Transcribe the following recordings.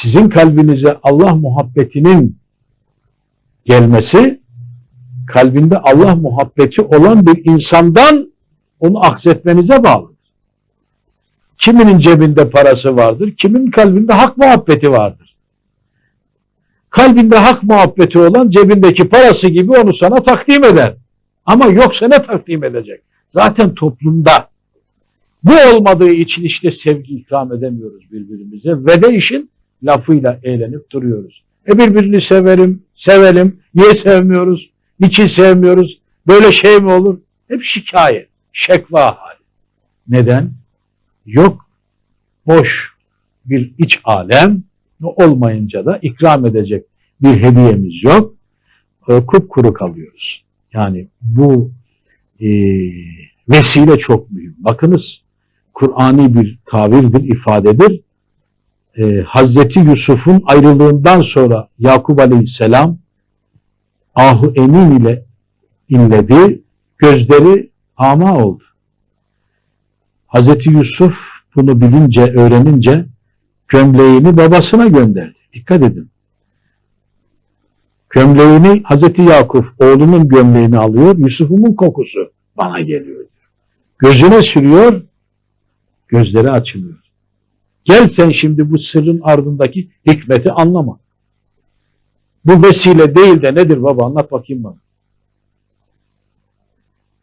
Sizin kalbinize Allah muhabbetinin gelmesi kalbinde Allah muhabbeti olan bir insandan onu aksetmenize bağlıdır. Kiminin cebinde parası vardır, kimin kalbinde hak muhabbeti vardır. Kalbinde hak muhabbeti olan cebindeki parası gibi onu sana takdim eder. Ama yoksa ne takdim edecek? Zaten toplumda bu olmadığı için işte sevgi ikram edemiyoruz birbirimize ve de işin lafıyla eğlenip duruyoruz. E birbirini severim, sevelim. Niye sevmiyoruz? Niçin sevmiyoruz? Böyle şey mi olur? Hep şikayet, şekva hali. Neden? Yok. Boş bir iç alem olmayınca da ikram edecek bir hediyemiz yok. E, kupkuru kalıyoruz. Yani bu e, vesile çok mühim. Bakınız Kur'ani bir tabirdir, ifadedir. Ee, Hazreti Yusuf'un ayrılığından sonra Yakup Aleyhisselam ahu emin ile inledi, gözleri ama oldu. Hazreti Yusuf bunu bilince, öğrenince gömleğini babasına gönderdi. Dikkat edin. Gömleğini Hazreti Yakup oğlunun gömleğini alıyor. Yusuf'umun kokusu bana geliyor. Gözüne sürüyor. Gözleri açılıyor. Gel sen şimdi bu sırrın ardındaki hikmeti anlama. Bu vesile değil de nedir baba anlat bakayım bana.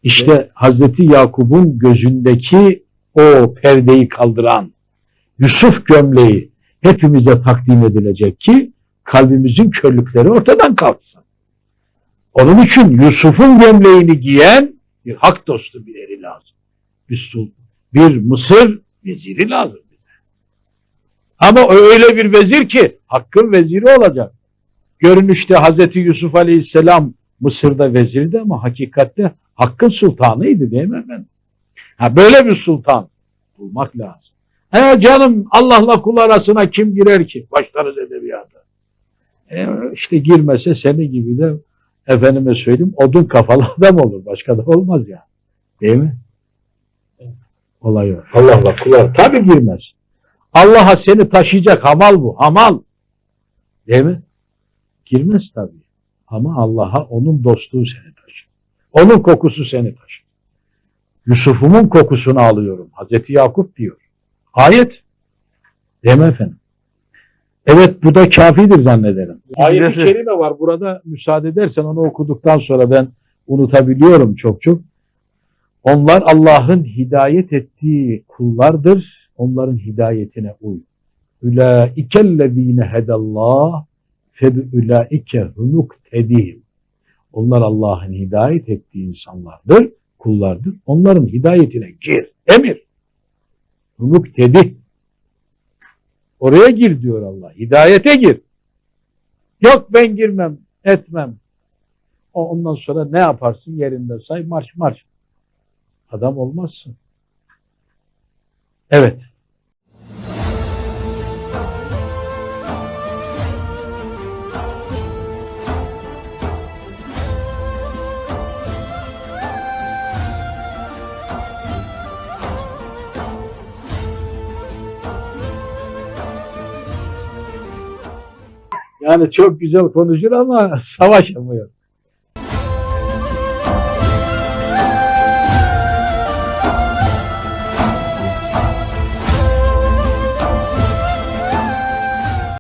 İşte Hazreti Yakup'un gözündeki o perdeyi kaldıran Yusuf gömleği hepimize takdim edilecek ki kalbimizin körlükleri ortadan kalksın. Onun için Yusuf'un gömleğini giyen bir hak dostu bir eri lazım. Bir, sul, bir Mısır veziri lazım. Ama öyle bir vezir ki hakkın veziri olacak. Görünüşte Hazreti Yusuf Aleyhisselam Mısır'da vezirdi ama hakikatte hakkın sultanıydı değil mi efendim? Ha, böyle bir sultan bulmak lazım. He canım Allah'la kul arasına kim girer ki? Başlarız edebiyata. E, işte girmese seni gibi de efendime söyleyeyim odun kafalı adam olur. Başka da olmaz ya. Değil mi? Olay o. Allah'la kul Tabii girmez. Allah'a seni taşıyacak hamal bu. Hamal. Değil mi? Girmez tabii. Ama Allah'a onun dostluğu seni taşır. Onun kokusu seni taşır. Yusuf'umun kokusunu alıyorum. Hazreti Yakup diyor. Ayet. Değil mi efendim? Evet bu da kafidir zannederim. Ayet-i kerime var. Burada müsaade edersen onu okuduktan sonra ben unutabiliyorum çok çok. Onlar Allah'ın hidayet ettiği kullardır. Onların hidayetine uy. Ulaikellezine hedallah febiulaike hunuk tedihim. Onlar Allah'ın hidayet ettiği insanlardır, kullardır. Onların hidayetine gir, emir. Hunuk tedih. Oraya gir diyor Allah. Hidayete gir. Yok ben girmem, etmem. Ondan sonra ne yaparsın yerinde say marş marş. Adam olmazsın. Evet. Yani çok güzel konuşur ama savaşamıyor.